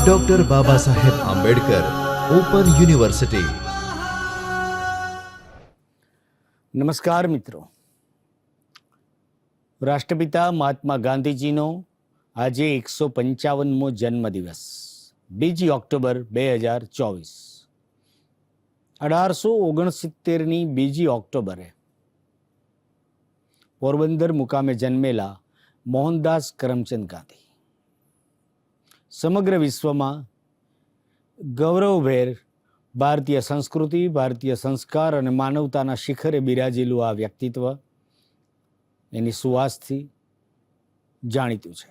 Doctor Baba Saheb Ambedkar open university નમસ્કાર મિત્રો. રાષ્ટ્રપિતા મહાત્મા ગાંધીજીનો આજે એકસો પંચાવનમો જન્મદિવસ, બીજી ઓક્ટોબર બે હજાર ચોવીસ. અઢારસો ઓગણસિત્તેરની બીજી ઓક્ટોબરે પોરબંદર મુકામે જન્મેલા મોહનદાસ કરમચંદ ગાંધી. સમગ્ર વિશ્વમાં ગૌરવભેર ભારતીય સંસ્કૃતિ, ભારતીય સંસ્કાર અને માનવતાના શિખરે બિરાજેલું આ વ્યક્તિત્વ એની સુવાસથી જાણીતું છે.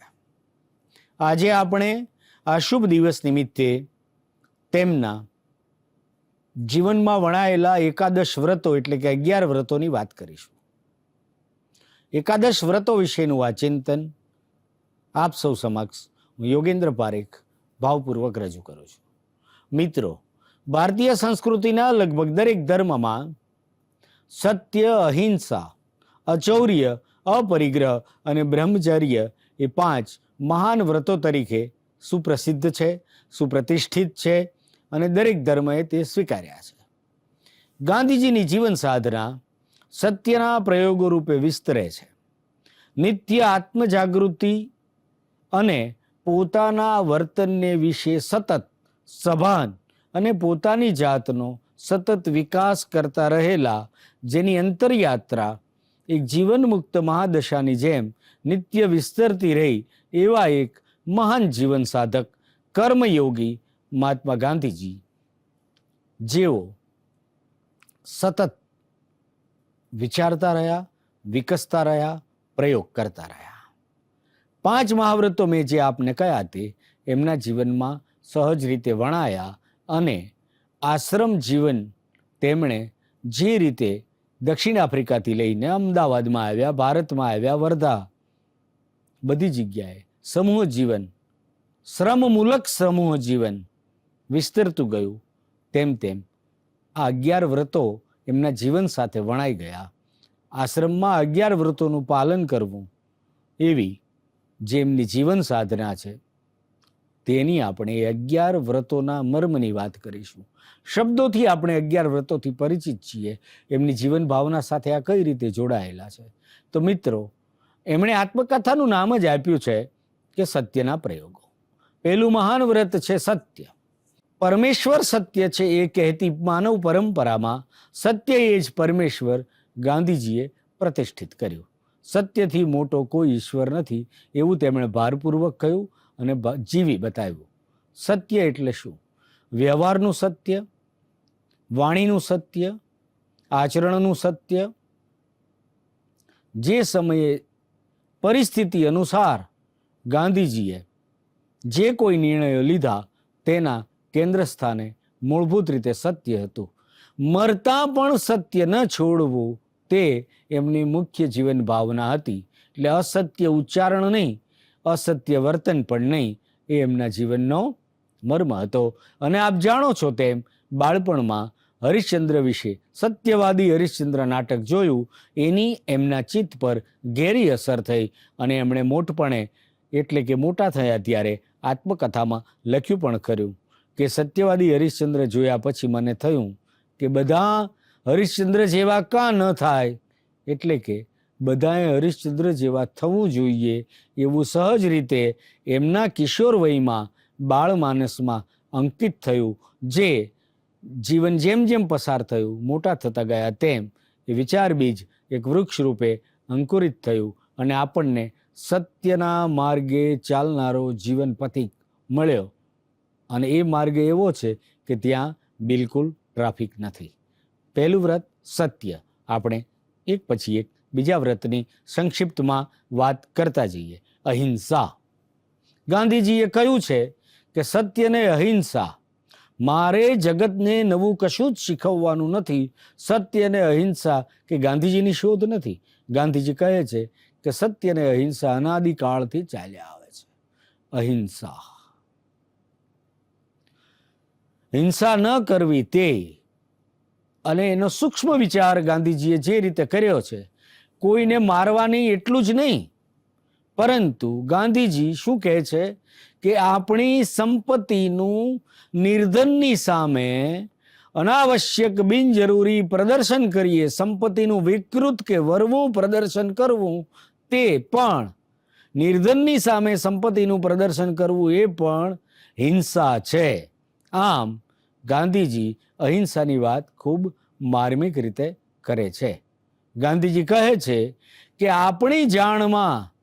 આજે આપણે આ શુભ દિવસ નિમિત્તે તેમના જીવનમાં વણાયેલા એકાદશ વ્રતો એટલે કે અગિયાર વ્રતોની વાત કરીશું. એકાદશ વ્રતો વિશેનું આ ચિંતન આપ સૌ સમક્ષ હું યોગેન્દ્ર પારેખ ભાવપૂર્વક રજૂ કરું છું. મિત્રો, ભારતીય સંસ્કૃતિના લગભગ દરેક ધર્મમાં સત્ય, અહિંસા, અચૌર્ય, અપરિગ્રહ અને બ્રહ્મચર્ય એ પાંચ મહાન વ્રતો તરીકે સુપ્રસિદ્ધ છે, સુપ્રતિષ્ઠિત છે અને દરેક ધર્મએ તે સ્વીકાર્યા છે. ગાંધીજીની જીવન સાધના સત્યના પ્રયોગો રૂપે વિસ્તરે છે. નિત્ય આત્મજાગૃતિ અને પોતાના વર્તનને વિશે સતત સભાન અને પોતાની જાતનો સતત વિકાસ કરતા રહેલા જેની અંતરયાત્રા એક જીવનમુક્ત મહાદશાની જેમ નિત્ય વિસ્તરતી રહી એવા એક મહાન જીવન સાધક કર્મયોગી મહાત્મા ગાંધીજી. જેઓ સતત વિચારતા રહ્યા, વિકસતા રહ્યા, પ્રયોગ કરતા રહ્યા. પાંચ મહાવ્રતો મેં જે આપને કહ્યા તે, એમના જીવનમાં સહજ રીતે વણાયા અને આશ્રમ જીવન તેમણે જે રીતે દક્ષિણ આફ્રિકાથી લઈને અમદાવાદમાં આવ્યા, ભારતમાં આવ્યા, વર્ધા, બધી જગ્યાએ સમૂહ જીવન, શ્રમમૂલક સમૂહ જીવન વિસ્તરતું ગયું, તેમ તેમ આ અગિયાર વ્રતો એમના જીવન સાથે વણાઈ ગયા. આશ્રમમાં અગિયાર વ્રતોનું પાલન કરવું એવી જે એમની જીવન સાધના છે, તેની આપણે અગિયાર વ્રતોના મર્મની વાત કરીશું. શબ્દોથી આપણે અગિયાર વ્રતોથી પરિચિત છીએ. એમની જીવન ભાવના સાથે આ કઈ રીતે જોડાયેલા છે? તો મિત્રો, એમણે આત્મકથાનું નામ જ આપ્યું છે કે સત્યના પ્રયોગો. પહેલું મહાન વ્રત છે સત્ય. પરમેશ્વર સત્ય છે એ કહેતી માનવ પરંપરામાં સત્ય એ જ પરમેશ્વર ગાંધીજીએ પ્રતિષ્ઠિત કર્યું. સત્યથી મોટો કોઈ ઈશ્વર નથી. એવું તેમણે ભારપૂર્વક કહ્યું અને જીવી બતાવ્યું. સત્ય એટલે શું? વ્યવહારનું સત્ય, વાણીનું સત્ય, આચરણનું સત્ય. જે સમયે પરિસ્થિતિ અનુસાર ગાંધીજીએ જે કોઈ નિર્ણયો લીધા તેના કેન્દ્ર સ્થાને મૂળભૂત રીતે સત્ય હતું. મરતા પણ સત્ય ન છોડવું તે એમની મુખ્ય જીવન ભાવના હતી. એટલે અસત્ય ઉચ્ચારણ નહીં, અસત્ય વર્તન પણ નહીં, એ એમના જીવનનો મર્મ હતો. અને આપ જાણો છો તેમ, બાળપણમાં હરિશ્ચંદ્ર વિશે, સત્યવાદી હરિશ્ચંદ્ર નાટક જોયું, એની એમના ચિત્ત પર ઘેરી અસર થઈ અને એમણે મોટપણે, એટલે કે મોટા થયા ત્યારે, આત્મકથામાં લખ્યું પણ કર્યું કે, સત્યવાદી હરિશ્ચંદ્ર જોયા પછી મને થયું કે, બધા હરિશ્ચંદ્ર જેવા કાં ન થાય? એટલે કે બધાએ હરિશ્ચંદ્ર જેવા થવું જોઈએ એવું સહજ રીતે એમના કિશોર વયમાં બાળમાનસમાં અંકિત થયું, જે જીવન જેમ જેમ પસાર થયું, મોટા થતા ગયા તેમ એ વિચાર બીજ એક વૃક્ષ રૂપે અંકુરિત થયું અને આપણને સત્યના માર્ગે ચાલનારો જીવન પથિક મળ્યો. અને એ માર્ગ એવો છે કે ત્યાં બિલકુલ ટ્રાફિક નથી. પહેલું વ્રત સત્ય. આપણે એક પછી એક બીજા વ્રતની સંક્ષિપ્તમાં વાત કરતા જઈએ. અહિંસા. ગાંધીજીએ કહ્યું છે કે સત્યને અહિંસા. મારે જગતને નવું કશું જ શીખવવાનું નથી. સત્ય અને અહિંસા કે ગાંધીજીની શોધ નથી. ગાંધીજી કહે છે કે સત્ય અને અહિંસા અનાદિકાળથી ચાલ્યા આવે છે. અહિંસા. હિંસા ન કરવી તે અને એનો સૂક્ષ્મ વિચાર ગાંધીજીએ જે રીતે કર્યો છે, કોઈને મારવાની એટલું જ નહીં. પરંતુ ગાંધીજી શું કહે છે કે આપણી સંપત્તિનું નિર્ધનની સામે અનાવશ્યક બિનજરૂરી પ્રદર્શન કરીએ, સંપત્તિનું વિકૃત કે વરવું પ્રદર્શન કરવું, તે પણ નિર્ધનની સામે સંપત્તિનું પ્રદર્શન કરવું એ પણ હિંસા છે. આમ ગાંધીજી અહિંસાની વાત ખૂબ માર્મિક રીતે કરે છે. ગાંધીજી કહે છે કે આપણી જાણમાં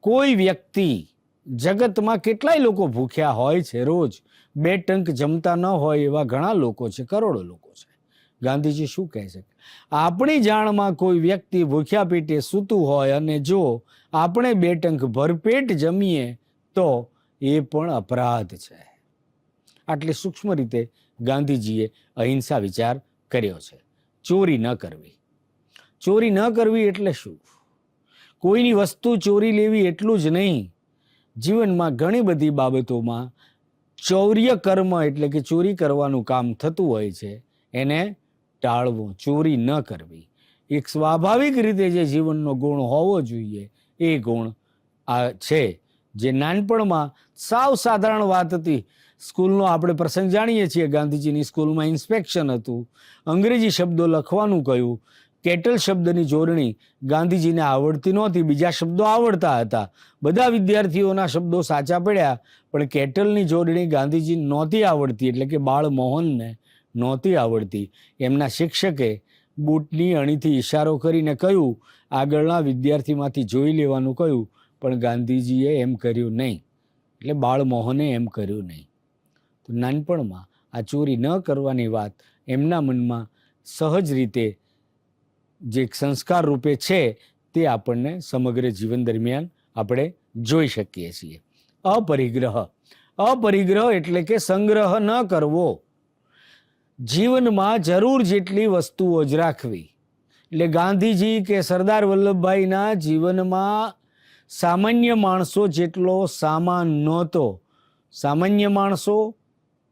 કોઈ વ્યક્તિ જગતમાં કેટલાય લોકો ભૂખ્યા હોય છે રોજ, બે ટંક જમતા ન હોય એવા ઘણા લોકો છે, કરોડો લોકો છે. ગાંધીજી શું કહે છે? આપણી જાણમાં કોઈ વ્યક્તિ ભૂખ્યા પેટે સૂતું હોય અને જો આપણે બે ટંક ભરપેટ જમીએ તો એ પણ અપરાધ છે. આટલી સૂક્ષ્મ રીતે ગાંધીજીએ અહિંસા વિચાર કર્યો છે. ચોરી ન કરવી. ચોરી ન કરવી એટલે શું? કોઈની વસ્તુ ચોરી લેવી એટલું જ નહીં. જીવનમાં ઘણી બધી બાબતોમાં ચૌર્ય કર્મ એટલે કે ચોરી કરવાનું કામ થતું હોય છે, એને ટાળવું, ચોરી ન કરવી. એક સ્વાભાવિક રીતે જે જીવનનો ગુણ હોવો જોઈએ, એ ગુણ આ છે. જે નાનપણમાં સાવ સાધારણ વાત હતી સ્કૂલનો આપણે પ્રસંગ જાણીએ છીએ. ગાંધીજીની સ્કૂલમાં ઇન્સ્પેક્શન હતું. અંગ્રેજી શબ્દો લખવાનું કહ્યું. કેટલ શબ્દની જોડણી ગાંધીજીને આવડતી નહોતી. બીજા શબ્દો આવડતા હતા. બધા વિદ્યાર્થીઓના શબ્દો સાચા પડ્યા, પણ કેટલની જોડણી ગાંધીજી નહોતી આવડતી. એટલે કે બાળ મોહનને નહોતી આવડતી. એમના શિક્ષકે બૂટની અણીથી ઇશારો કરીને કહ્યું, આગળના વિદ્યાર્થીમાંથી જોઈ લેવાનું કહ્યું. પણ ગાંધીજીએ એમ કર્યું નહીં. એટલે બાળમોહને એમ કર્યું નહીં. તો નાનપણમાં આ ચોરી ન કરવાની વાત એમના મનમાં સહજ રીતે જે સંસ્કાર રૂપે છે તે આપણને સમગ્ર જીવન દરમિયાન આપણે જોઈ શકીએ છીએ. અપરિગ્રહ. અપરિગ્રહ એટલે કે સંગ્રહ ન કરવો. જીવનમાં જરૂર જેટલી વસ્તુઓ જ રાખવી. એટલે ગાંધીજી કે સરદાર વલ્લભભાઈના જીવનમાં સામાન્ય માણસો જેટલો સામાન નહોતો. સામાન્ય માણસો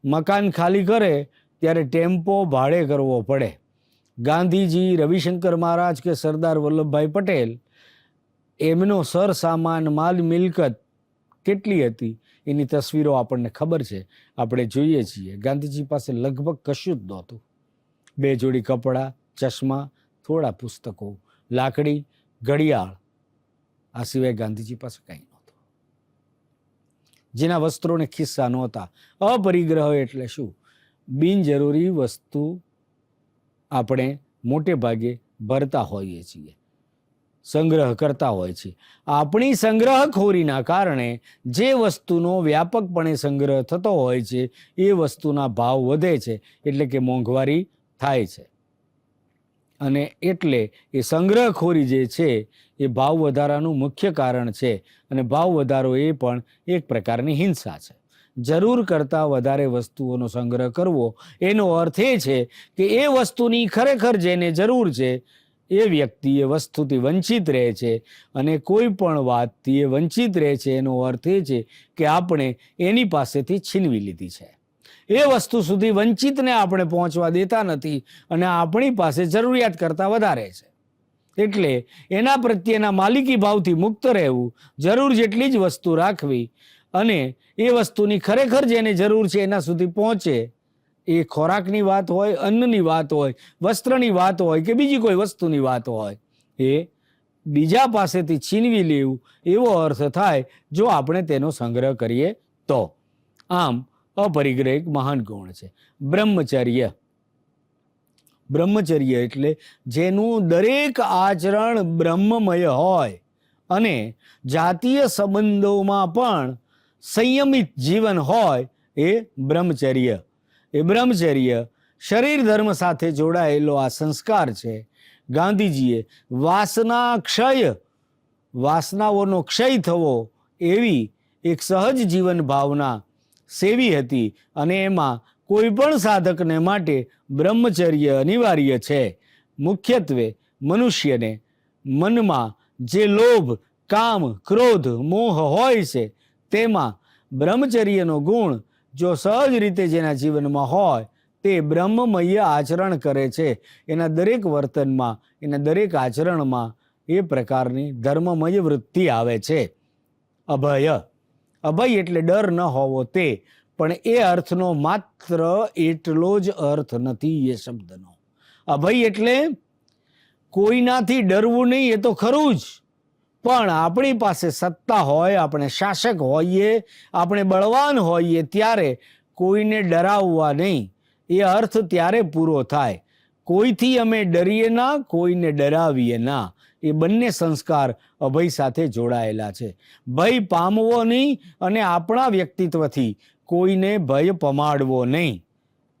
મકાન ખાલી કરે ત્યારે ટેમ્પો ભાડે કરવો પડે. ગાંધીજી, રવિશંકર મહારાજ કે સરદાર વલ્લભભાઈ પટેલ, એમનો સરસામાન માલ મિલકત કેટલી હતી? એની તસવીરો આપણને ખબર છે. આપણે જોઈએ છીએ. ગાંધીજી પાસે લગભગ કશું જ નહોતું. બે જોડી કપડાં, ચશ્મા, થોડા પુસ્તકો, લાકડી, ઘડિયાળ. આ સિવાય ગાંધીજી પાસે કંઈ જેના વસ્ત્રોને ખિસ્સા નહોતા. અપરિગ્રહ એટલે શું? બિનજરૂરી વસ્તુ આપણે મોટે ભાગે ભરતા હોઈએ છીએ. સંગ્રહ કરતા હોય છે આપણી સંગ્રહખોરીના કારણે જે વસ્તુનો વ્યાપકપણે સંગ્રહ થતો હોય છે, એ વસ્તુના ભાવ વધે છે. એટલે કે મોંઘવારી થાય છે. અને એટલે એ સંગ્રહખોરી જે છે, એ ભાવ વધારાનું મુખ્ય કારણ છે અને ભાવ વધારો એ પણ એક પ્રકારની હિંસા છે. જરૂર કરતાં વધારે વસ્તુઓનો સંગ્રહ કરવો, એનો અર્થ એ છે કે એ વસ્તુની ખરેખર જેને જરૂર છે, એ વ્યક્તિ એ વસ્તુથી વંચિત રહે છે અને કોઈ પણ વાતથી એ વંચિત રહે છે, એનો અર્થ એ છે કે આપણે એની પાસેથી છીનવી લીધી છે. એ વસ્તુ સુધી વંચિતને આપણે પહોંચવા દેતા નથી અને આપણી પાસે જરૂરિયાત કરતાં વધારે છે. એટલે એના પ્રત્યેના માલિકી ભાવથી મુક્ત રહેવું, જરૂર જેટલી જ વસ્તુ રાખવી અને એ વસ્તુની ખરેખર જેને જરૂર છે એના સુધી પહોંચે એ ખોરાકની વાત હોય, અન્નની વાત હોય, વસ્ત્રની વાત હોય કે બીજી કોઈ વસ્તુની વાત હોય, એ બીજા પાસેથી છીનવી લેવું એવો અર્થ થાય જો આપણે તેનો સંગ્રહ કરીએ તો. આમ અપરિગ્રહ એક મહાન ગુણ છે. બ્રહ્મચર્ય. બ્રહ્મચર્ય એટલે જેનું દરેક આચરણ બ્રહ્મમય હોય અને જાતીય સંબંધોમાં પણ સંયમિત જીવન હોય એ બ્રહ્મચર્ય. એ બ્રહ્મચર્ય શરીર ધર્મ સાથે જોડાયેલો આ સંસ્કાર છે. ગાંધીજીએ વાસના ક્ષય, વાસનાઓનો ક્ષય થવો એવી એક સહજ જીવન ભાવના સેવી હતી અને એમાં કોઈ પણ સાધકને માટે બ્રહ્મચર્ય અનિવાર્ય છે. મુખ્યત્વે મનુષ્યને મનમાં જે લોભ, કામ, ક્રોધ, મોહ હોય છે, તેમાં બ્રહ્મચર્યનો ગુણ જો સહજ રીતે જેના જીવનમાં હોય, તે બ્રહ્મમય આચરણ કરે છે. એના દરેક વર્તનમાં, એના દરેક આચરણમાં એ પ્રકારની ધર્મમય વૃત્તિ આવે છે. અભય અભય એટલે ડર ન હોવો તે, પણ એ અર્થનો માત્ર એટલો જ અર્થ નથી એ શબ્દનો. અભય એટલે કોઈનાથી ડરવું નહીં, એ તો ખરું જ. પણ આપણી પાસે સત્તા હોય, આપણે શાસક હોઈએ, આપણે બળવાન હોઈએ, ત્યારે કોઈને ડરાવવા નહીં. એ અર્થ ત્યારે પૂરો થાય. કોઈથી અમે ડરીએ ના, કોઈને ડરાવીએ ના. એ બંને સંસ્કાર અભય સાથે જોડાયેલા છે. ભય પામવો નહીં અને આપણા વ્યક્તિત્વથી કોઈને ભય પમાડવો નહીં.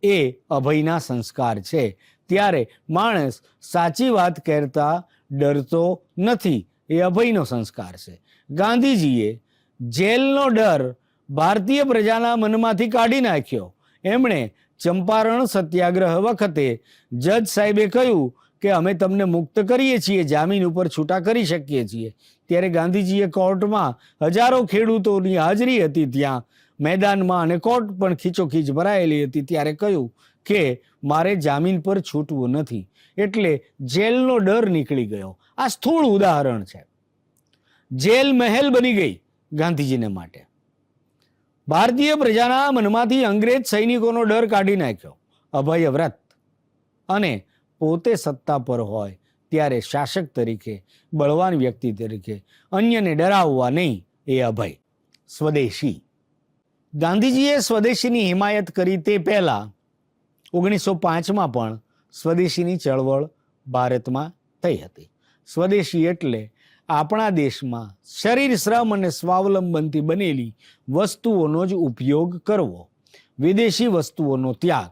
એ અભયના સંસ્કાર છે. ત્યારે માણસ સાચી વાત કહેતા ડરતો નથી. એ અભયનો સંસ્કાર છે. ગાંધીજીએ જેલનો ડર ભારતીય પ્રજાના મનમાંથી કાઢી નાખ્યો. એમણે ચંપારણ સત્યાગ્રહ વખતે જજ સાહેબે કહ્યું કે અમે તમને મુક્ત કરીએ છીએ, જામીન ઉપર છૂટા કરી શકીએ છીએ. ત્યારે ગાંધીજીએ કોર્ટમાં હજારો ખેડૂતોની હાજરી હતી ત્યાં. મેદાનમાં અને કોર્ટ પણ ખીચોખીચ ભરાયેલી હતી ત્યારે કહ્યું કે, મારે જામીન પર છૂટવું નથી. એટલે જેલનો ડર નીકળી ગયો. આ સ્થૂળ ઉદાહરણ છે. જેલ મહેલ બની ગઈ ગાંધીજીને માટે. ભારતીય પ્રજાના મનમાંથી અંગ્રેજ સૈનિકોનો ડર કાઢી નાખ્યો. અભય વ્રત અને પોતે સત્તા પર હોય ત્યારે શાસક તરીકે, બળવાન વ્યક્તિ તરીકે, અન્યને ડરાવવા નહીં એ અભય. સ્વદેશી. ગાંધીજીએ સ્વદેશીની હિમાયત કરી તે પહેલા ઓગણીસો પાંચમાં પણ સ્વદેશીની ચળવળ ભારતમાં થઈ હતી. સ્વદેશી એટલે આપણા દેશમાં શરીર, શ્રમ અને સ્વાવલંબનથી બનેલી વસ્તુઓનો જ ઉપયોગ કરવો. વિદેશી વસ્તુઓનો ત્યાગ.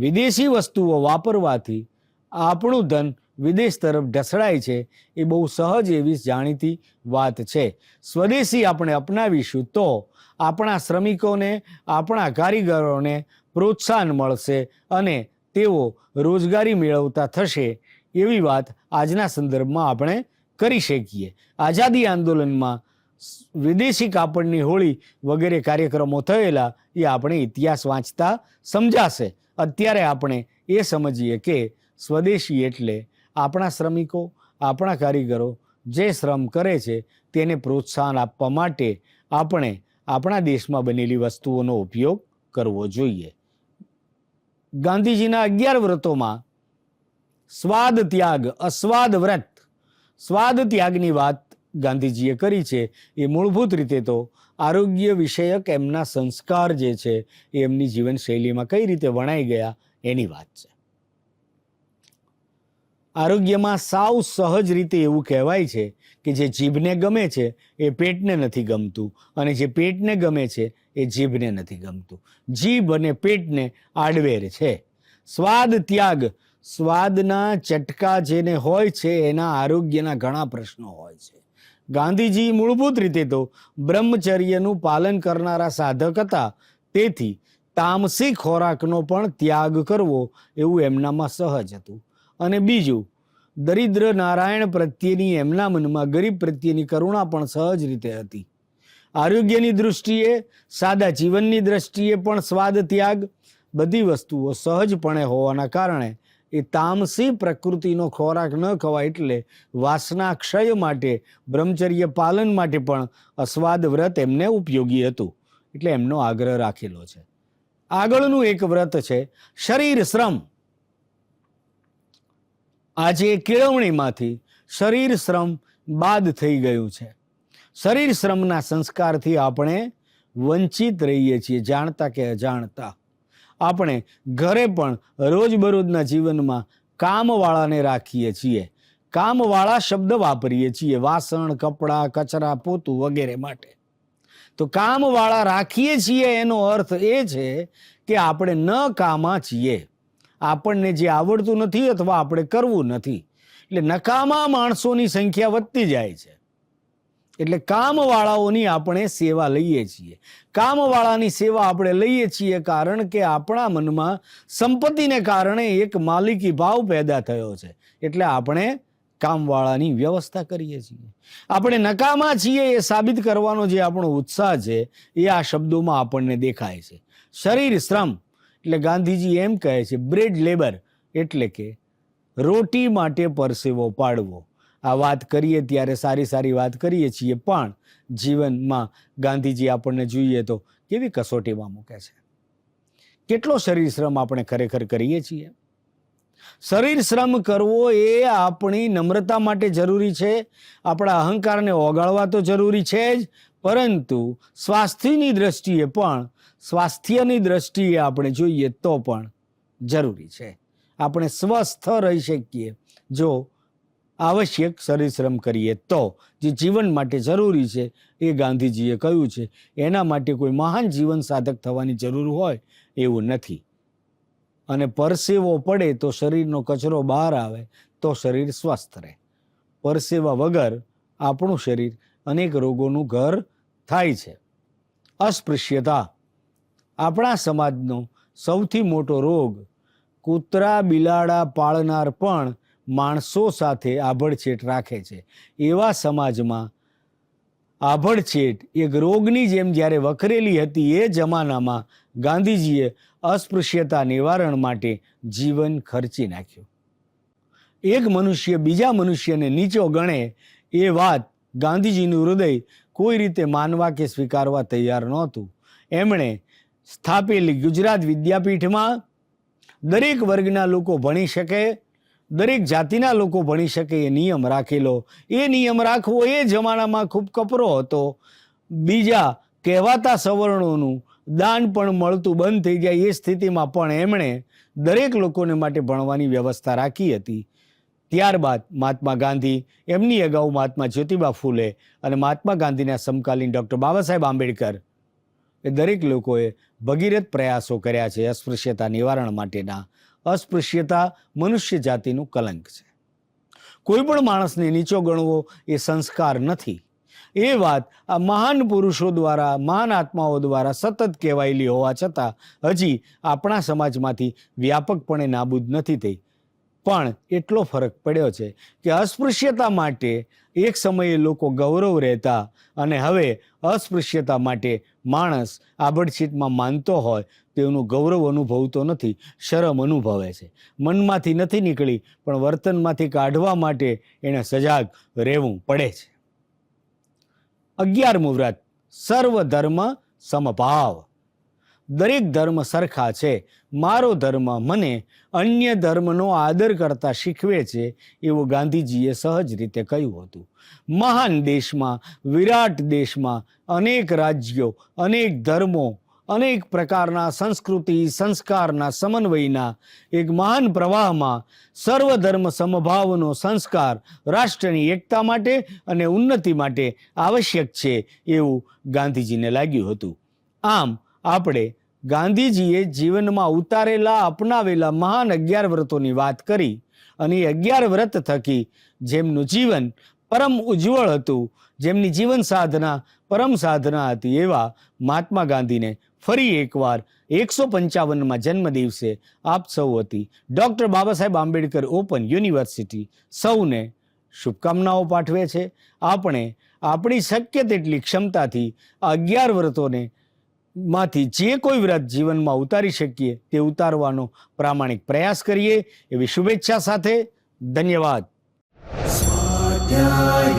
વિદેશી વસ્તુઓ વાપરવાથી આપણું ધન વિદેશ તરફ ઢસડાય છે એ બહુ સહજ એવી જાણીતી વાત છે. સ્વદેશી આપણે અપનાવીશું તો આપણા શ્રમિકોને, આપણા કારીગરોને પ્રોત્સાહન મળશે અને તેઓ રોજગારી મેળવતા થશે એવી વાત આજના સંદર્ભમાં આપણે કરી શકીએ. આઝાદી આંદોલનમાં વિદેશી કાપડની હોળી વગેરે કાર્યક્રમો થયેલા એ આપણે ઇતિહાસ વાંચતા સમજાશે. અત્યારે આપણે એ સમજીએ કે સ્વદેશી એટલે આપણા શ્રમિકો, આપણા કારીગરો જે શ્રમ કરે છે તેને પ્રોત્સાહન આપવા માટે આપણે આપણા દેશમાં બનેલી વસ્તુઓનો ઉપયોગ કરવો જોઈએ. ગાંધીજીના અગિયાર વ્રતોમાં સ્વાદ ત્યાગ, અસ્વાદ વ્રત, સ્વાદ ત્યાગની વાત ગાંધીજીએ કરી છે. એ મૂળભૂત રીતે તો આરોગ્ય વિષયક એમના સંસ્કાર જે છે એ એમની જીવનશૈલીમાં કઈ રીતે વણાઈ ગયા એની વાત છે. આરોગ્યમાં સાવ સહજ રીતે એવું કહેવાય છે કે જે જીભને ગમે છે એ પેટને નથી ગમતું અને જે પેટને ગમે છે એ જીભને નથી ગમતું. જીભ અને પેટને આડવેર છે. સ્વાદ ત્યાગ, સ્વાદના ચટકા જેને હોય છે એના આરોગ્યના ઘણા પ્રશ્નો હોય છે. ગાંધીજી મૂળભૂત રીતે તો બ્રહ્મચર્યનું પાલન કરનારા સાધક હતા. તેથી તામસી ખોરાકનો પણ ત્યાગ કરવો એવું એમનામાં સહજ હતું. અને બીજું દરિદ્ર નારાયણ પ્રત્યેની એમના મનમાં ગરીબ પ્રત્યેની કરુણા પણ સહજ રીતે હતી. આરોગ્યની દૃષ્ટિએ, સાદા જીવનની દ્રષ્ટિએ પણ સ્વાદ ત્યાગ, બધી વસ્તુઓ સહજપણે હોવાના કારણે એ તામસી પ્રકૃતિનો ખોરાક ન ખવાય એટલે વાસના ક્ષય માટે, બ્રહ્મચર્ય પાલન માટે પણ અસ્વાદ વ્રત એમને ઉપયોગી હતું. એટલે એમનો આગ્રહ રાખેલો છે. આગળનું એક વ્રત છે, શરીર શ્રમ. આજે કેળવણીમાંથી શરીર શ્રમ બાદ થઈ ગયું છે. શરીર શ્રમના સંસ્કારથી આપણે વંચિત રહીએ છીએ, જાણતા કે અજાણતા. આપણે ઘરે પણ રોજબરોજના જીવનમાં કામવાળાને રાખીએ છીએ. કામવાળા શબ્દ વાપરીએ છીએ, વાસણ, કપડાં, કચરા, પોતું વગેરે માટે. તો કામવાળા રાખીએ છીએ એનો અર્થ એ છે કે આપણે ન કામા છીએ આપણને જે આવડતું નથી અથવા આપણે કરવું નથી. એટલે નકામા માણસોની સંખ્યા વધતી જાય છે. એટલે કામવાળાઓની આપણે સેવા લઈએ છીએ. કામવાળાની સેવા આપણે લઈએ છીએ કારણ કે આપણા મનમાં સંપત્તિને કારણે એક માલિકી ભાવ પેદા થયો છે. એટલે આપણે કામવાળાની વ્યવસ્થા કરીએ છીએ. આપણે નકામા છીએ એ સાબિત કરવાનો જે આપણો ઉત્સાહ છે એ આ શબ્દોમાં આપણને દેખાય છે. શરીર શ્રમ એટલે ગાંધીજી એમ કહે છે બ્રેડ લેબર એટલે કે રોટી માટે પરસેવો પાડવો. આ વાત કરીએ ત્યારે સારી સારી વાત કરીએ છીએ, પણ જીવનમાં ગાંધીજી આપણને જોઈએ તો કેવી કસોટીમાં મૂકે છે. કેટલો શરીર શ્રમ આપણે ખરેખર કરીએ છીએ? શરીર શ્રમ કરવો એ આપણી નમ્રતા માટે જરૂરી છે, આપણા અહંકારને ઓગાળવા તો જરૂરી છે જ, પરંતુ સ્વાસ્થ્યની દ્રષ્ટિએ પણ સ્વાસ્થ્યની દ્રષ્ટિએ આપણે જોઈએ તો પણ જરૂરી છે. આપણે સ્વસ્થ રહી શકીએ. જો આવશ્યક શરીરશ્રમ કરીએ તો જે જીવન માટે જરૂરી છે એ ગાંધીજીએ કહ્યું છે, એના માટે કોઈ મહાન જીવન સાધક થવાની જરૂર હોય એવું નથી. અને પરસેવો પડે તો શરીરનો કચરો બહાર આવે તો શરીર સ્વસ્થ રહે. પરસેવા વગર આપણું શરીર અનેક રોગોનું ઘર થાય છે. અસ્પૃશ્યતા આપણા સમાજનો સૌથી મોટો રોગ કૂતરા બિલાડા પાળનાર પણ માણસો સાથે આભડછેટ રાખે છે. એવા સમાજમાં આભડછેટ એક રોગની જેમ જ્યારે વખરેલી હતી એ જમાનામાં ગાંધીજીએ અસ્પૃશ્યતા નિવારણ માટે જીવન ખર્ચી નાખ્યું. એક મનુષ્ય બીજા મનુષ્યને નીચો ગણે એ વાત ગાંધીજીનું હૃદય કોઈ રીતે માનવા કે સ્વીકારવા તૈયાર નહોતું. એમણે સ્થાપેલી ગુજરાત વિદ્યાપીઠમાં દરેક વર્ગના લોકો ભણી શકે, દરેક જાતિના લોકો ભણી શકે એ નિયમ રાખેલો. એ નિયમ રાખવો એ જમાનામાં ખૂબ કપરો હતો. બીજા કહેવાતા સવર્ણોનું દાન પણ મળતું બંધ થઈ જાય એ સ્થિતિમાં પણ એમણે દરેક લોકોને માટે ભણવાની વ્યવસ્થા રાખી હતી. ત્યારબાદ મહાત્મા ગાંધી, એમની અગાઉ મહાત્મા જ્યોતિબા ફૂલે અને મહાત્મા ગાંધીના સમકાલીન ડૉક્ટર બાબા સાહેબ આંબેડકર એ દરેક લોકોએ ભગીરથ પ્રયાસો કર્યા છે અસ્પૃશ્યતા નિવારણ માટેના. અસ્પૃશ્યતા મનુષ્ય જાતિનું કલંક છે. કોઈ પણ માણસને નીચો ગણવો એ સંસ્કાર નથી. એ વાત આ મહાન પુરુષો દ્વારા, મહાન આત્માઓ દ્વારા સતત કહેવાયેલી હોવા છતાં હજી આપણા સમાજમાંથી વ્યાપકપણે નાબૂદ નથી થઈ. પણ એટલો ફરક પડ્યો છે કે અસ્પૃશ્યતા માટે એક સમયે લોકો ગૌરવ રહેતા અને હવે અસ્પૃશ્યતા માટે માણસ આબડછીટમાં માનતો હોય તેનું ગૌરવ અનુભવતો નથી, શરમ અનુભવે છે. મનમાંથી નથી નીકળી, પણ વર્તનમાંથી કાઢવા માટે એણે સજાગ રહેવું પડે છે. અગિયારમું વ્રત સર્વ ધર્મ સમભાવ. દરેક ધર્મ સરખા છે. મારો ધર્મ મને અન્ય ધર્મનો આદર કરતા શીખવે છે એવું ગાંધીજીએ સહજ રીતે કહ્યું હતું. મહાન દેશમાં, વિરાટ દેશમાં અનેક રાજ્યો, અનેક ધર્મો, અનેક પ્રકારના સંસ્કૃતિ, સંસ્કારના સમન્વયના એક મહાન પ્રવાહમાં સર્વધર્મ સમભાવનો સંસ્કાર રાષ્ટ્રની એકતા માટે અને ઉન્નતિ માટે આવશ્યક છે એવું ગાંધીજીને લાગ્યું હતું. આમ, આપણે ગાંધીજીએ જીવનમાં ઉતારેલા અપનાવેલા મહાન અગિયાર વ્રતોની વાત કરી અને અગિયાર વ્રત થકી જેમનું જીવન પરમ ઉજ્જવળ હતું, જેમની જીવન સાધના પરમ સાધના હતી એવા મહાત્મા ગાંધીને ફરી એકવાર એકસો પંચાવનમાં જન્મ દિવસે આપ સૌ હતી. Doctor Baba Saheb Ambedkar open university સૌને શુભકામનાઓ પાઠવે છે. આપણે આપણી શક્ય તેટલી ક્ષમતાથી અગિયાર વ્રતોને માંથી જે કોઈ વ્રત જીવનમાં ઉતારી શકીએ તે ઉતારવાનો પ્રામાણિક પ્રયાસ કરીએ એવી શુભેચ્છા સાથે ધન્યવાદ. સ્વાધ્યાય